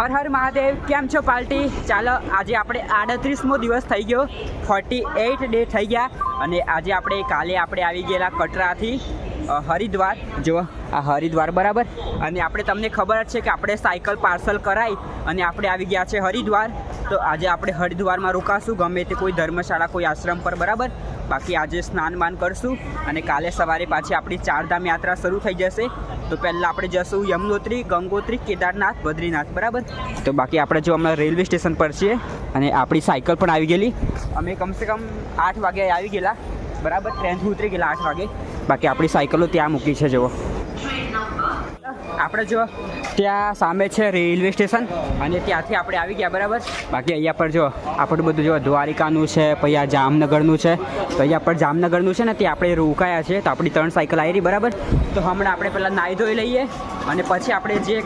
હર હર મહાદેવ, કેમ છો પાર્ટી ચાલો, આજે આપણે આડત્રીસમો દિવસ થઈ ગયો. ફોર્ટી એઇટ ડે થઈ ગયા અને આજે આપણે કાલે આપણે આવી ગયેલા કટરાથી હરિદ્વાર. જો, આ હરિદ્વાર બરાબર. અને આપણે તમને ખબર જ છે કે આપણે સાયકલ પાર્સલ કરાવી અને આપણે આવી ગયા છે હરિદ્વાર. તો આજે આપણે હરિદ્વારમાં રોકાશું. ગમે તે કોઈ ધર્મશાળા, કોઈ આશ્રમ પર, બરાબર? બાકી આજે સ્નાન માન કરશું અને કાલે સવારે પાછી આપણી ચારધામ યાત્રા શરૂ થઈ જશે. તો પહેલાં આપણે જશું યમનોત્રી, ગંગોત્રી, કેદારનાથ, બદ્રીનાથ, બરાબર? તો બાકી આપણે જો હમણાં રેલવે સ્ટેશન પર છીએ અને આપણી સાયકલ પણ આવી ગયેલી. અમે કમસે કમ આઠ વાગે આવી ગયેલા, બરાબર? ટ્રેનથી ઉતરી ગયેલા આઠ વાગે. બાકી આપણી સાયકલો ત્યાં મૂકી છે, જુઓ. આપણે જો ત્યાં સામે છે રેલવે સ્ટેશન અને ત્યાંથી આપણે આવી ગયા, બરાબર? બાકી અહીંયા પર જો આપણું બધું જો દ્વારિકાનું છે, પછી આ જામનગરનું છે. તો અહીંયા પર જામનગરનું છે ને, ત્યાં આપણે રોકાયા છે તો આપણી ત્રણ સાયકલ આવી રહી, બરાબર? તો હમણાં આપણે પહેલાં નાહી ધોઈ લઈએ અને પછી આપણે જે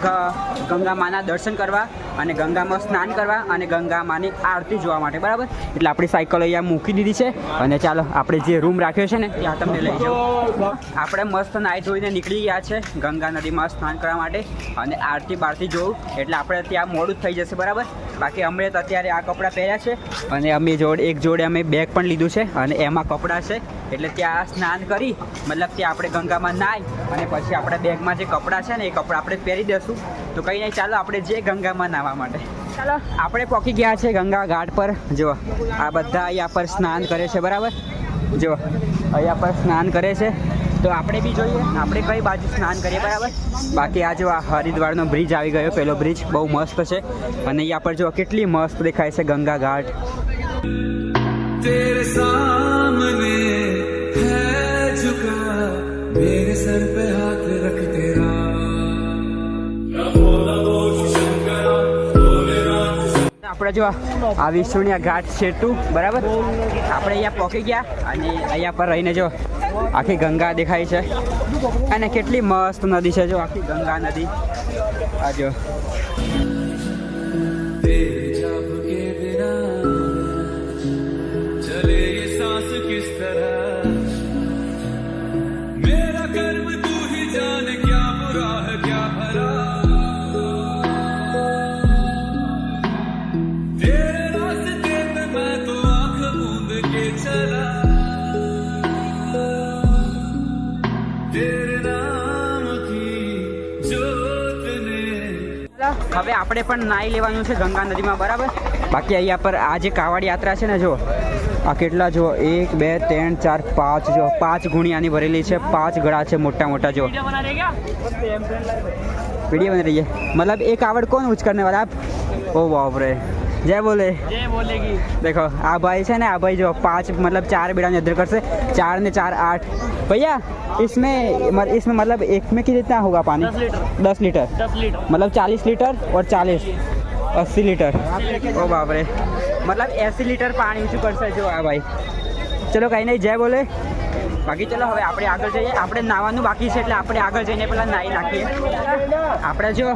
ગંગા માના દર્શન કરવા અને ગંગામાં સ્નાન કરવા અને ગંગા માની આરતી જોવા માટે, બરાબર? એટલે આપણી સાયકલ અહીંયા મૂકી દીધી છે. અને ચાલો, આપણે જે રૂમ રાખ્યો છે ને ત્યાં તમને લઈ જાઉં. આપણે મસ્ત નાહી ધોઈને નીકળી ગયા છે ગંગા નદીમાં સ્નાન કરવા માટે અને આરતી બારતી જોવું એટલે આપણે ત્યાં મોડું થઈ જશે, બરાબર? બાકી અમે અત્યારે આ કપડાં પહેર્યા છે અને અમે જોડે, એક જોડે અમે બેગ પણ લીધું છે અને એમાં કપડાં છે. એટલે ત્યાં સ્નાન કરી, મતલબ ત્યાં આપણે ગંગામાં નાહી અને પછી આપણા બેગમાં જે કપડાં છે ને, એ કપડાં આપણે પહેરી દઈશું તો કંઈ નહીં ચાલો આપણે જે ગંગામાં નાહવા માટે. ચાલો. આપણે પોકી ગયા છે ગંગા ઘાટ પર. જો આ બધા અહીંયા પર સ્નાન કરે છે બરાબર? જો અહીંયા પર સ્નાન કરે છે. તો આપણે બી જોઈએ આપણે કઈ બાજુ સ્નાન કરીએ બરાબર? બાકી આ જો આ હરિદ્વારનો બ્રિજ આવી ગયો પેલો બ્રિજ બહુ મસ્ત છે. અને અહીંયા પર જો કેટલી મસ્ત દેખાય છે ગંગા ઘાટ. સામને હે ઝુકા મેરે સર પે હાથ આપણે જો આ વિષ્ણુની ઘાટ છેટું, બરાબર? આપણે અહીંયા પહોંચી ગયા અને અહીંયા પર રહીને જો આખી ગંગા દેખાય છે. અને કેટલી મસ્ત નદી છે જો, આખી ગંગા નદી. આ જો. ચલે સાસ કિસ તરહ? હવે આપણે પણ નાહી લેવાનું છે ગંગા નદીમાં બરાબર? બાકી અહીંયા પર આ જે કાવડ યાત્રા છે ને જો આ કેટલા જો એક બે ત્રણ ચાર પાંચ જો પાંચ ગુણિયાની ભરેલી છે પાંચ ગળા છે મોટા મોટા જો વીડિયો બની રહી છે. મતલબ એક કાવડ કોણ ઉચ કરને વાળા ઓ બાપરે. रे जय बोले जय बोलेगी देखो આ ભાઈ છે ને આ ભાઈ જો પાંચ मतलब चार बीड़ा इधर करसे चार ने चार आठ भैया इसमें मत- इसमें मतलब एक में कितना होगा पानी दस लीटर दस लीटर दस लीटर मतलब चालीस लीटर और चालीस अस्सी लीटर ओ बाप रे मतलब એસી લીટર પાણી ઊંચું કરશે જો આ ભાઈ ચલો કંઈ નહીં જય બોલે બાકી ચલો, હવે આપણે આગળ જઈએ. આપણે નાવાનું બાકી છે એટલે આપણે આગળ જઈને પહેલાં નાહી નાખીએ. આપણે જો,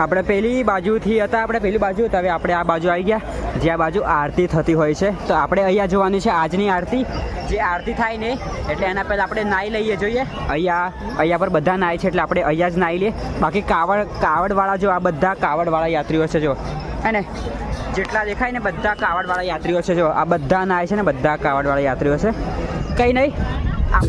આપણે પેલી બાજુથી હતા, આપણે પેલી બાજુ હતા. હવે આપણે આ બાજુ આવી ગયા. જે આ બાજુ આરતી થતી હોય છે. તો આપણે અહીંયા જોવાની છે આજની આરતી. જે આરતી થાય ને, એટલે એના પહેલાં આપણે નાહી લઈએ જોઈએ. અહીંયા અહીંયા પર બધા નાય છે એટલે આપણે અહીંયા જ નાહી લઈએ. બાકી કાવડ, કાવડવાળા જો, આ બધા કાવડવાળા યાત્રીઓ છે જો. હે ને? જેટલા દેખાય ને બધા કાવડવાળા યાત્રીઓ છે જો. આ બધા નાય છે ને, બધા કાવડવાળા યાત્રીઓ છે. કંઈ નહીં. આ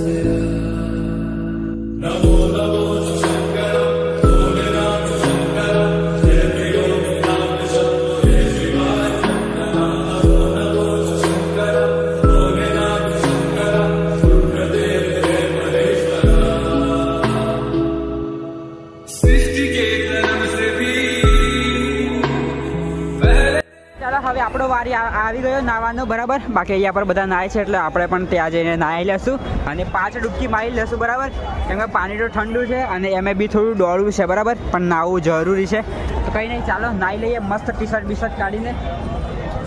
later આપણો વારો વારી આ- આવી ગયો નાવાનો બરાબર બાકી અહીંયા પર બધા નાય છે એટલે આપણે પણ ત્યાં જઈને નાહી લેશું અને પાંચ ડૂબકી મારી લેશું બરાબર કેમ કે પાણી તો ઠંડુ છે અને એમે બી થોડું દોડવું છે બરાબર પણ નાહવું જરૂરી છે તો કંઈ નહીં ચાલો નાહી લઈએ મસ્ત ટી શર્ટ બી શર્ટ કાઢીને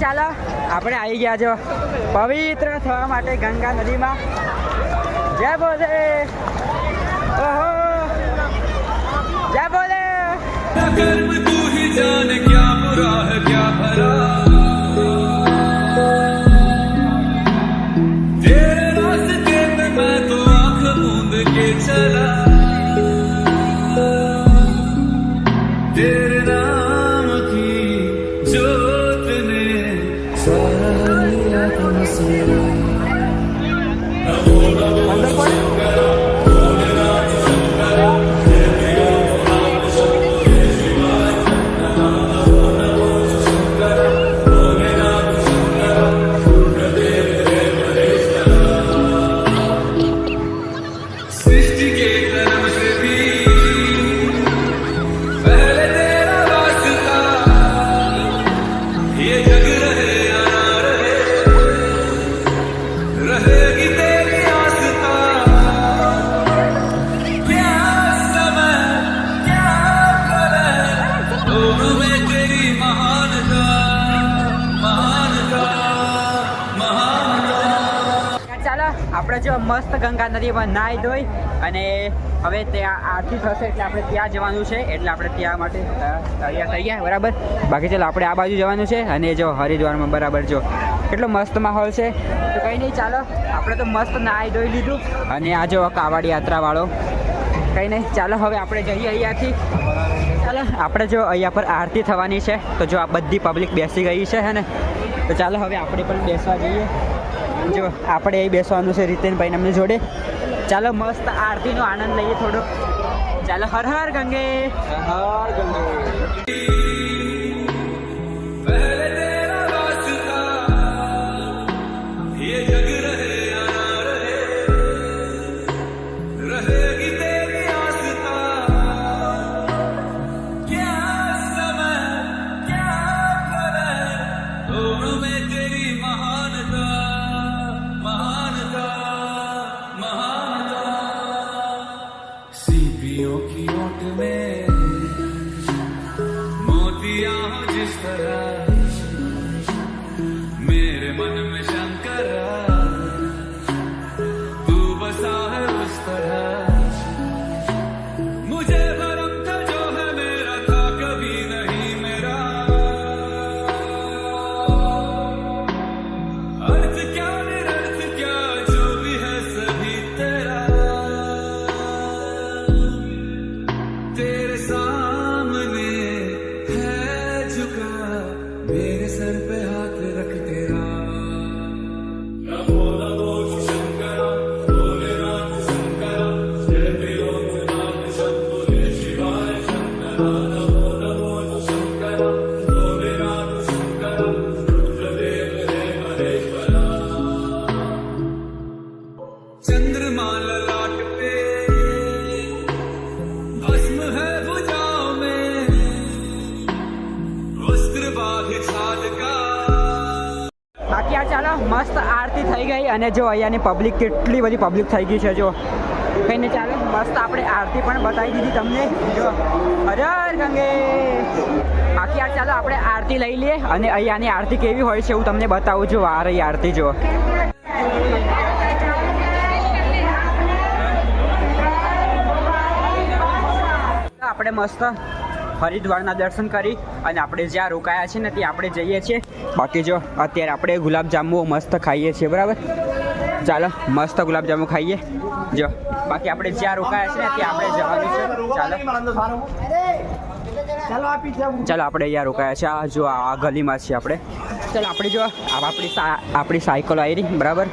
ચાલો આપણે આવી ગયા છો પવિત્ર થવા માટે ગંગા નદીમાં જય બોલે ઓહો જય બોલે कर्म तू ही जाने क्या बुरा है क्या भला ગંગા નદીમાં નાહી ધોઈ અને હવે ત્યાં આરતી થશે એટલે આપણે ત્યાં જવાનું છે. એટલે આપણે ત્યાં માટે તૈયાર થઈ ગયા, બરાબર? બાકી ચાલો, આપણે આ બાજુ જવાનું છે અને જો હરિદ્વારમાં બરાબર જો કેટલો મસ્ત માહોલ છે. તો કંઈ નહીં, ચાલો, આપણે તો મસ્ત નાહી ધોઈ લીધું અને આ જો કાવાડી યાત્રાવાળો. કંઈ નહીં, ચાલો, હવે આપણે જઈએ અહીંયાથી. ચાલો, આપણે જો અહીંયા પર આરતી થવાની છે. તો જો આ બધી પબ્લિક બેસી ગઈ છે, હે ને? તો ચાલો, હવે આપણે પણ બેસવા જઈએ. જો, આપણે અહીં બેસવાનું છે રીતેનભાઈ અમને જોડે. ચાલો મસ્ત આરતીનો આનંદ લઈએ થોડો ચાલો, હર હર ગંગે. હર ગંગે. मोतिया हो जिस तरह चंद्रमा ललाट पे भस्म है भुजाओं में वस्त्र बाघ छाल का બાકી આ ચાલો મસ્ત આરતી થઈ ગઈ અને જો અહીંયાની પબ્લિક કેટલી બધી પબ્લિક થઈ ગઈ છે જો કંઈ નહીં ચાલો, મસ્ત આપણે આરતી પણ બતાવી દીધી તમને. જો, હર હર ગંગે બાકી આ ચાલો, આપણે આરતી લઈ લઈએ અને અહીંયાની આરતી કેવી હોય છે હું તમને બતાવું. છું આ રહી આરતી, જો. આપણે મસ્ત હરિદ્વારના દર્શન કરી અને આપણે જ્યાં રોકાયા છે ને ત્યાં આપણે જઈએ છીએ. બાકી જો, અત્યારે આપણે ગુલાબજાંબુ મસ્ત ખાઈએ છીએ, બરાબર? ચાલો, મસ્ત ગુલાબજાંબુ ખાઈએ. જો. બાકી આપણે જ્યાં રોકાયા છે ત્યાં આપણે જવાનું છે. ચાલો. ચાલો આપણે અહીંયા રોકાયા છે. આ જો આ ગલીમાં છીએ આપણે. ચાલો આપણે જો આપણી આપણી સાયકલ આવી રહી બરાબર?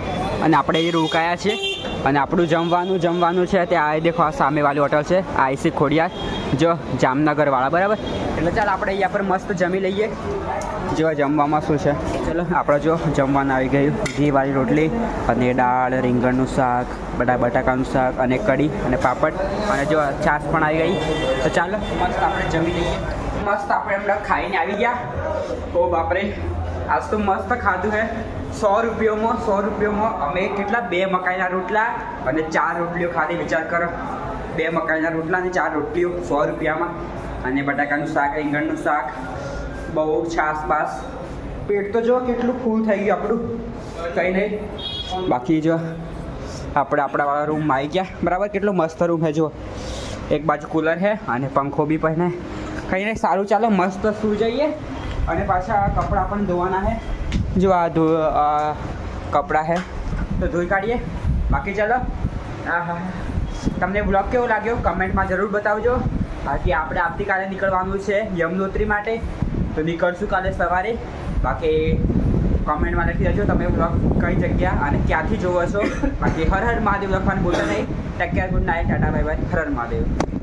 અને આપણે અહીં રોકાયા છીએ. અને આપણું જમવાનું જમવાનું છે ત્યાં આ દેખો, આ સામેવાળી હોટલ છે આઈસી ખોડિયાર, જો જામનગરવાળા, બરાબર? એટલે ચાલો આપણે અહીંયા પર મસ્ત જમી લઈએ. જો જમવામાં શું છે? ચલો, આપણે જો જમવાનું આવી ગયું. ઘીવાળી રોટલી અને દાળ, રીંગણનું શાક, બધા બટાકાનું શાક અને કઢી અને પાપડ. અને જો છાશ પણ આવી ગઈ. તો ચાલો, મસ્ત આપણે જમી લઈએ. મસ્ત આપણે હમણાં ખાઈને આવી ગયા. ઓ બાપરે, આજ તો મસ્ત ખાધું હે. સો રૂપિયામાં સો રૂપિયામાં અમે કેટલા? બે મકાઈના રોટલા અને ચાર રોટલીઓ ખાધી. વિચાર કરો. બે મકાઈના રોટલા અને ચાર રોટલીઓ સો રૂપિયામાં. અને બટાકાનું શાક, રીંગણનું શાક, બહુ છાસ બાસ પેટ તો જો કેટલું ફૂલ થઈ ગયું આપણું. કંઈ નહીં. બાકી જો આપણે આપણાવાળા રૂમમાં આવી ગયા. બરાબર? કેટલો મસ્ત રૂમ છે જો એક બાજુ કુલર છે અને પંખો બી પહેને. કંઈ નહીં, સારું, ચાલો, મસ્ત સૂઈ જઈએ. અને પાછા કપડાં પણ ધોવાના છે. જો આ ધો કપડાં છે તો ધોઈ કાઢીએ. બાકી ચાલો. હા હા. તમને બ્લોગ કેવો લાગ્યો? કમેન્ટમાં જરૂર બતાવજો. બાકી આપણે આવતીકાલે નીકળવાનું છે યમનોત્રી માટે. તો નીકળશું કાલે સવારે. બાકી કોમેન્ટમાં લખી દેજો તમે બ્લોગ કઈ જગ્યા અને ક્યાંથી જોવો છો. બાકી હર હર મહાદેવ લખવાનું ભૂલતા નહીં. Take care good night Tata bye bye Har Har Mahadev.